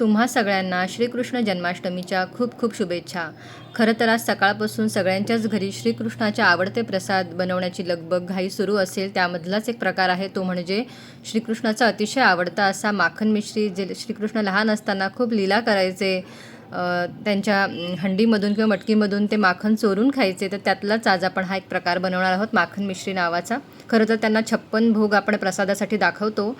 तुम्हा सगळ्यांना श्रीकृष्ण जन्माष्टमीच्या खूप खूप शुभेच्छा. खरं तर आज सकाळपासून सगळ्यांच्याच घरी श्रीकृष्णाचे आवडते प्रसाद बनवण्याची लगबग घाई सुरू असेल त्यामधलाच एक प्रकार आहे तो म्हणजे श्रीकृष्णाचा अतिशय आवडता असा माखन मिश्री जे श्रीकृष्ण लहान असताना खूप लीला करायचे त्यांच्या हंडीमधून किंवा मटकीमधून ते माखन चोरून खायचे तर त्यातलाच आज आपण हा एक प्रकार बनवणार आहोत माखन मिश्री नावाचा. खरं तर त्यांना छप्पन भोग आपण प्रसादासाठी दाखवतो.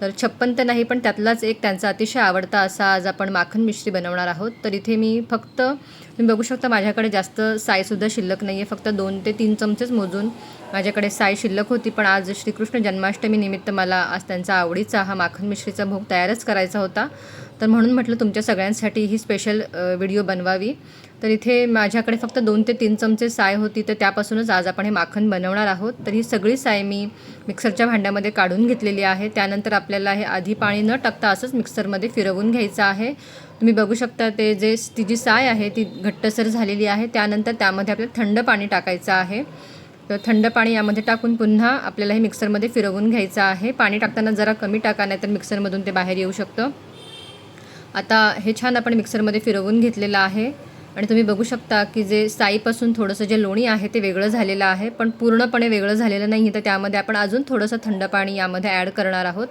तर छप्पन तर नाही पण त्यातलाच एक त्यांचा अतिशय आवडता असा आज आपण माखन मिश्री बनवणार आहोत. तर इथे मी फक्त तुम्ही बघू शकता माझ्याकडे जास्त सायसुद्धा शिल्लक नाही आहे फक्त दोन ते तीन चमचेच मोजून माझ्याकडे साय शिल्लक होती. पण आज श्रीकृष्ण जन्माष्टमी निमित्त मला आज त्यांचा आवडीचा हा माखन मिश्रीचा भोग तयारच करायचा होता. तर म्हणून म्हटलं तुमच्या सगळ्यांसाठी ही स्पेशल व्हिडिओ बनवावी. तर इथे माझ्याकडे फक्त दोन ते तीन चमचे साय होती तर त्यापासूनच आज आपण हे माखन बनवणार आहोत. तर ही सगळी साय मी मिक्सरच्या भांड्यामध्ये काढून घेतलेली आहे. त्यानंतर आपल्याला हे आधी पाणी न टाकता असंच मिक्सरमध्ये फिरवून घ्यायचं आहे. तुम्ही बघू शकता ते जे ती जी साय आहे ती घट्टसर झालेली आहे. त्यानंतर त्यामध्ये आपल्याला थंड पाणी टाकायचं आहे. तर थंड पाणी यामध्ये टाकून पुन्हा आपल्याला हे मिक्सरमध्ये फिरवून घ्यायचं आहे. पाणी टाकताना जरा कमी टाका नाही तर मिक्सरमधून ते बाहेर येऊ शकतं. आता हे छान आपण मिक्सरमध्ये फिरवून घेतलेलं आहे. आणि तुम्ही बघू शकता की जे साईपासून थोडंसं जे लोणी आहे ते वेगळं झालेलं आहे. पण पूर्णपणे वेगळं झालेलं नाही तर त्यामध्ये आपण अजून थोडंसं थंड पाणी यामध्ये ॲड करणार आहोत.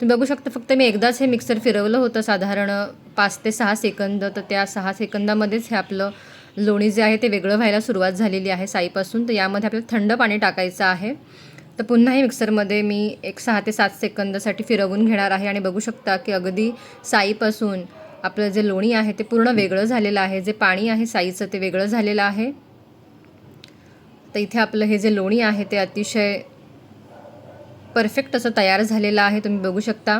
तुम्ही बघू शकता फक्त मी एकदाच हे मिक्सर फिरवलं होतं साधारण पाच ते सहा सेकंद. तर त्या सहा सेकंदामध्येच हे आपलं लोणी जे आहे ते वेगळं व्हायला सुरुवात झालेली आहे साईपासून. तर यामध्ये आपल्याला थंड पाणी टाकायचं आहे. तर पुन्हा हे मिक्सरमध्ये मी एक सहा ते सात सेकंदासाठी फिरवून घेणार आहे आणि बघू शकता की अगदी साईपासून आपलं जे लोणी आहे ते पूर्ण वेगळं झालेलं आहे जे पाणी आहे साईचं ते वेगळं झालेलं आहे. तर इथे आपलं हे जे लोणी आहे ते अतिशय परफेक्ट असं तयार झालेलं आहे तुम्ही बघू शकता.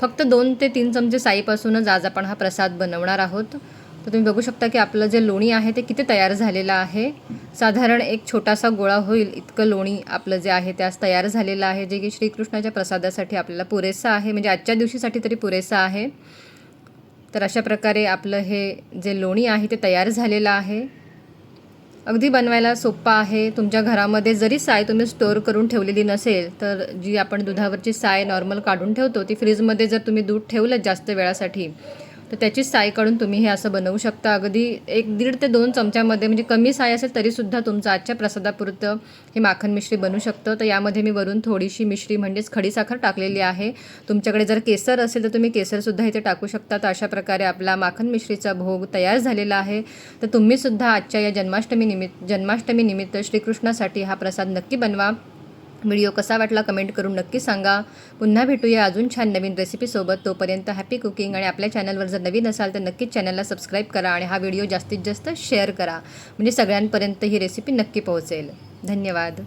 फक्त दोन ते तीन चमचे साईपासूनच आज आपण हा प्रसाद बनवणार आहोत. तर तुम्ही बघू शकता की आपलं जे लोणी आहे ते किती तयार झालेलं आहे. साधारण एक छोटासा गोळा होईल इतकं लोणी आपलं जे आहे त्यास तयार झालेलं आहे जे की श्रीकृष्णाच्या प्रसादासाठी आपल्याला पुरेसं आहे म्हणजे आजच्या दिवशीसाठी तरी पुरेसं आहे. तर अशा प्रकारे आपलं हे जे लोणी आहे ते तयार झालेलं आहे. अगदी बनवायला सोप्पा आहे. तुमच्या घरामध्ये जरी साय तुम्ही स्टोअर करून ठेवलेली नसेल तर जी आपण दुधावरची साय नॉर्मल काढून ठेवतो ती फ्रीजमध्ये जर तुम्ही दूध ठेवलं जास्त वेळासाठी तर त्याची साय काढून तुम्ही हे असं बनवू शकता. अगदी एक दीड ते दोन चमच्यामध्ये म्हणजे कमी साय असेल तरीसुद्धा तुमचं आजच्या प्रसादापुरतं हे माखन मिश्री बनू शकतं. तर यामध्ये मी वरून थोडीशी मिश्री म्हणजेच खडीसाखर टाकलेली आहे. तुमच्याकडे जर केसर असेल तर तुम्ही केसरसुद्धा इथे टाकू शकता. तर अशा प्रकारे आपला माखन मिश्रीचा भोग तयार झालेला आहे. तर तुम्हीसुद्धा आजच्या या जन्माष्टमी निमित्त जन्माष्टमी निमित्त श्रीकृष्णासाठी हा प्रसाद नक्की बनवा. व्हिडिओ कसा वाटला कमेंट करून नक्की सांगा. पुन्हा भेटूया अजून छान नवीन रेसिपीसोबत तोपर्यंत हॅपी कुकिंग आणि आपल्या चॅनलवर जर नवीन असाल तर नक्कीच चॅनलला सबस्क्राईब करा आणि हा व्हिडिओ जास्तीत जास्त शेअर करा. म्हणजे सगळ्यांपर्यंत ही रेसिपी नक्की पोहोचेल. धन्यवाद.